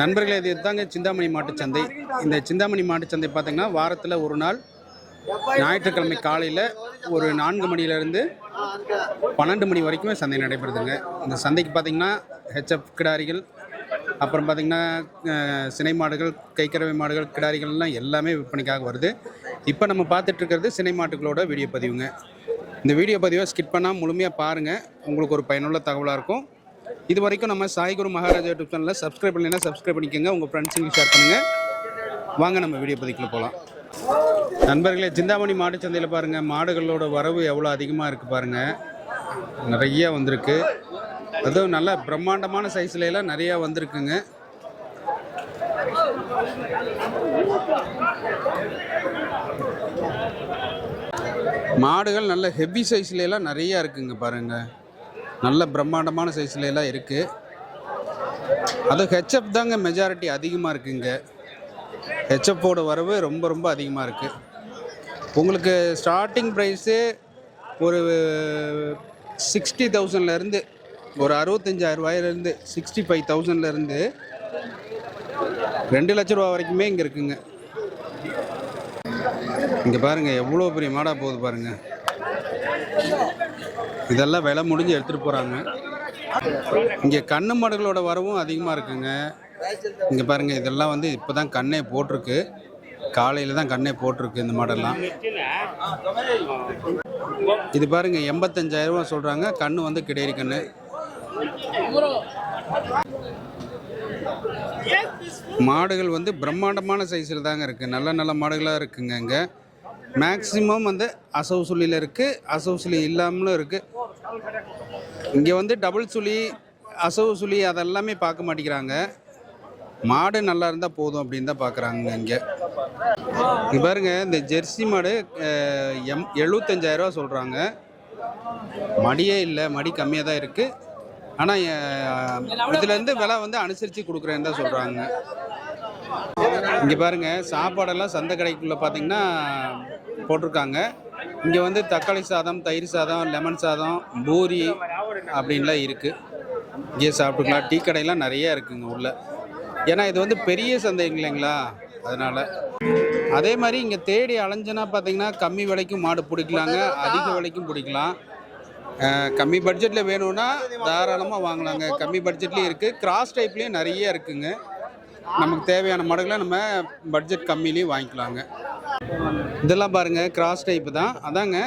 நண்பர்களே இது தாங்க சிந்தாமணி மாட்டுச்சந்தை இந்த சிந்தாமணி மாட்டுச்சந்தை பார்த்தீங்கன்னா வாரத்தில் ஒரு நாள் ஞாயிற்றுக்கிழமை காலையில் ஒரு நான்கு மணியிலேருந்து பன்னெண்டு மணி வரைக்குமே சந்தை நடைபெறுதுங்க. இந்த சந்தைக்கு பார்த்தீங்கன்னா ஹெச்எஃப் கிடாரிகள் அப்புறம் பார்த்தீங்கன்னா சினை மாடுகள் கைக்கறவை மாடுகள் கிடாரிகள்லாம் எல்லாமே விற்பனைக்காக வருது. இப்போ நம்ம பார்த்துட்ருக்கிறது சினை மாட்டுகளோட வீடியோ பதிவுங்க. இந்த வீடியோ பதிவை ஸ்கிப் பண்ணால் முழுமையாக பாருங்கள் உங்களுக்கு ஒரு பயனுள்ள தகவலாக இருக்கும். இது வரைக்கும் நம்ம சாய்குரு மகாராஜா யூடியூப் சேனலில் சப்ஸ்கிரைப் பண்ணலைன்னா சப்ஸ்கிரைப் பண்ணிக்கோங்க. உங்கள் ஃப்ரெண்ட்ஸுங்க ஷேர் பண்ணுங்கள் வாங்க நம்ம வீடியோ பதிக்கில் போகலாம் நண்பர்களே சிந்தாமணி மாடு சந்தையில் பாருங்கள் மாடுகளோட வரவு எவ்வளோ அதிகமாக இருக்குது பாருங்கள் நிறைய வந்திருக்கு. அதுவும் நல்ல பிரம்மாண்டமான சைஸ்ல எல்லாம் வந்திருக்குங்க. மாடுகள் நல்ல ஹெவி சைஸ்ல எல்லாம் இருக்குங்க பாருங்கள் நல்ல பிரம்மாண்டமான சைஸ்ல எல்லாம் இருக்குது அது ஹெச்எப் தாங்க மெஜாரிட்டி அதிகமாக இருக்குங்க ஹெச்எப்போட வரவு ரொம்ப ரொம்ப அதிகமாக இருக்குது உங்களுக்கு ஸ்டார்டிங் ப்ரைஸு ஒரு சிக்ஸ்டி தௌசண்ட்லேருந்து ஒரு அறுபத்தஞ்சாயிரம் ரூபாயிலேருந்து சிக்ஸ்டி ஃபைவ் தௌசண்ட்லேருந்து ரெண்டு லட்ச ரூபா வரைக்குமே இங்கே இருக்குங்க. இங்கே பாருங்கள் எவ்வளோ பெரிய மாடாக போகுது பாருங்கள் இதெல்லாம் விலை முடிஞ்சு எடுத்துகிட்டு போகிறாங்க இங்கே கண்ணு மாடுகளோட வரவும் அதிகமாக இருக்குங்க. இங்கே பாருங்கள் இதெல்லாம் வந்து இப்போ தான் கண்ணே போட்டிருக்கு. காலையில் தான் கண்ணே போட்டிருக்கு இந்த மாடெல்லாம். இது பாருங்க எண்பத்தஞ்சாயிரம் ரூபா சொல்கிறாங்க கண்ணு வந்து கிடையிற கண்ணு. மாடுகள் வந்து பிரம்மாண்டமான சைஸில் தாங்க இருக்குது நல்ல நல்ல மாடுகளாக இருக்குங்க இங்கே. மேக்ஸிமம் வந்து அசவு சுழியில் இருக்குது அசவு சுழி இல்லாமலும் இருக்குது இங்கே வந்து டபுள் சுழி அசவு சுழி அதெல்லாமே பார்க்க மாட்டேங்கிறாங்க. மாடு நல்லா இருந்தால் போதும் அப்படின்னு தான் பார்க்குறாங்க இங்கே. இங்க பாருங்க இந்த ஜெர்சி மாடு எம் எழுபத்தஞ்சாயிரரூவா சொல்கிறாங்க மடியே இல்லை மடி கம்மியாக தான் இருக்குது ஆனால் இதுலேருந்து விலை வந்து அனுசரித்து கொடுக்குறேன்னு தான் சொல்கிறாங்க இங்கே பாருங்கள் சாப்பாடெல்லாம் சந்தை கடைக்குள்ளே பார்த்தீங்கன்னா போட்டிருக்காங்க. இங்கே வந்து தக்காளி சாதம் தயிர் சாதம் லெமன் சாதம் பூரி அப்படின்லாம் இருக்குது இங்கே சாப்பிட்டுக்கலாம். டீ கடையெல்லாம் நிறைய இருக்குங்க உள்ள ஏன்னா இது வந்து பெரிய சந்தை இல்லைங்களா? அதனால். அதே மாதிரி இங்கே தேடி அலைஞ்சனா பார்த்தீங்கன்னா கம்மி விலைக்கும் மாடு பிடிக்கலாங்க. அதிக விலைக்கும் பிடிக்கலாம். கம்மி பட்ஜெட்டில் வேணும்னா தாராளமாக வாங்கலாங்க. கம்மி பட்ஜெட்லேயும் இருக்குது கிராஸ் டைப்லேயும் நிறைய இருக்குங்க. நமக்கு தேவையான மாடுகளை நம்ம பட்ஜெட் கம்மிலையும் வாங்கிக்கலாங்க. இதெல்லாம் பாருங்கள் கிராஸ் டைப்பு தான். அதாங்க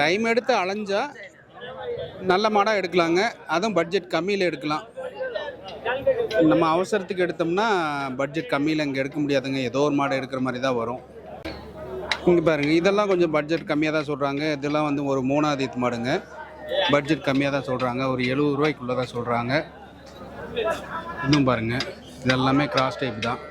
டைம் எடுத்து அலைஞ்சா நல்ல மாடாக எடுக்கலாங்க. அதுவும் பட்ஜெட் கம்மியில் எடுக்கலாம். நம்ம அவசரத்துக்கு எடுத்தோம்னா பட்ஜெட் கம்மியில் இங்கே எடுக்க முடியாதுங்க. ஏதோ ஒரு மாடு எடுக்கிற மாதிரி தான் வரும். இங்கே பாருங்கள் இதெல்லாம் கொஞ்சம் பட்ஜெட் கம்மியாக தான் சொல்கிறாங்க இதெல்லாம் வந்து ஒரு மூணாவது இது மாடுங்க. பட்ஜெட் கம்மியாக தான் சொல்கிறாங்க ஒரு எழுபது ரூபாய்க்குள்ளே தான் சொல்கிறாங்க இன்னும் பாருங்கள் இதெல்லாமே கிராஸ் டைப் தான்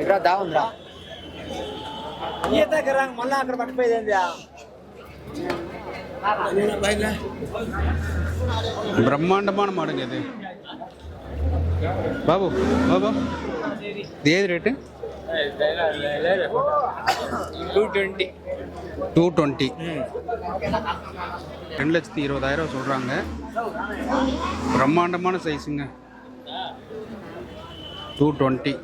ఇట్రా దావుందిరా ఈత కరాంగ్ మళ్ళా అక్కడ పట్టిపోయింది பிரம்மாண்டமான மாடுங்க இது பாபு பாபு இது ஏது rate two twenty two twenty ரெண்டு லட்சத்தி இருபதாயிரம் சொல்கிறாங்க பிரம்மாண்டமான சைஸுங்க டூ டுவெண்ட்டி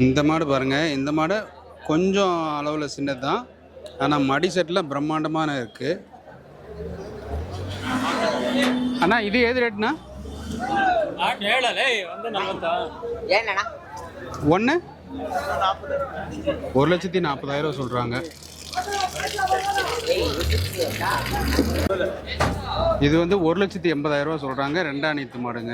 இந்த மாடு பாருங்க இந்த மாடு கொஞ்சம் அளவில் சின்னது தான் ஆனால் மடி செட்டில் பிரம்மாண்டமான இருக்குது அண்ணா இது ஏது ரேட்னா ஒன்று ஒரு லட்சத்தி நாற்பதாயிரம் சொல்கிறாங்க இது வந்து ஒரு லட்சத்தி எண்பதாயிரம் ரூபா சொல்கிறாங்க ரெண்டாம் நீத்து மாடுங்க.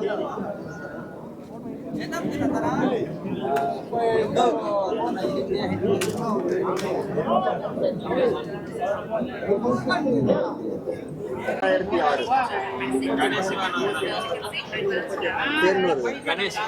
Yeah. Thank you. ரெண்டாயிரத்தி ஆறு தேர்ந்தது கணேஷ்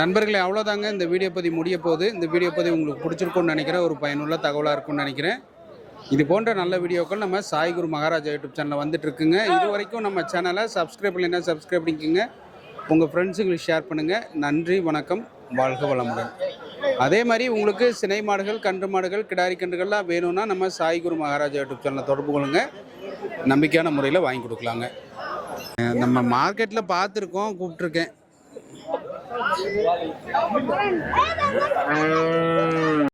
நண்பர்களே அவ்வளோதாங்க இந்த வீடியோ பதிவு முடிய போகுது. இந்த வீடியோ பதிவு உங்களுக்கு பிடிச்சிருக்கும்னு நினைக்கிறேன். ஒரு பயனுள்ள தகவலாக இருக்கும்னு நினைக்கிறேன். இது போன்ற நல்ல வீடியோக்கள் நம்ம சாய் குரு மகாராஜா யூடியூப் சேனலில் வந்துட்டு இருக்குங்க இது வரைக்கும் நம்ம சேனலை சப்ஸ்கிரைப் இல்லைன்னா சப்ஸ்கிரைப் பண்ணிக்கோங்க. உங்கள் ஃப்ரெண்ட்ஸுங்களுக்கு ஷேர் பண்ணுங்கள் நன்றி வணக்கம் வாழ்க வளமுடன். அதே மாதிரி உங்களுக்கு சினை மாடுகள் கன்று மாடுகள் கிடாரி கன்றுகள்லாம் வேணும்னா நம்ம சாய் குரு மகாராஜா யூடியூப் சேனலை தொடர்பு கொள்ளுங்க. நம்பிக்கையான முறையில் வாங்கி கொடுக்கலாங்க. நம்ம மார்க்கெட்டில் பார்த்துருக்கோம் கூப்பிட்ருக்கேன்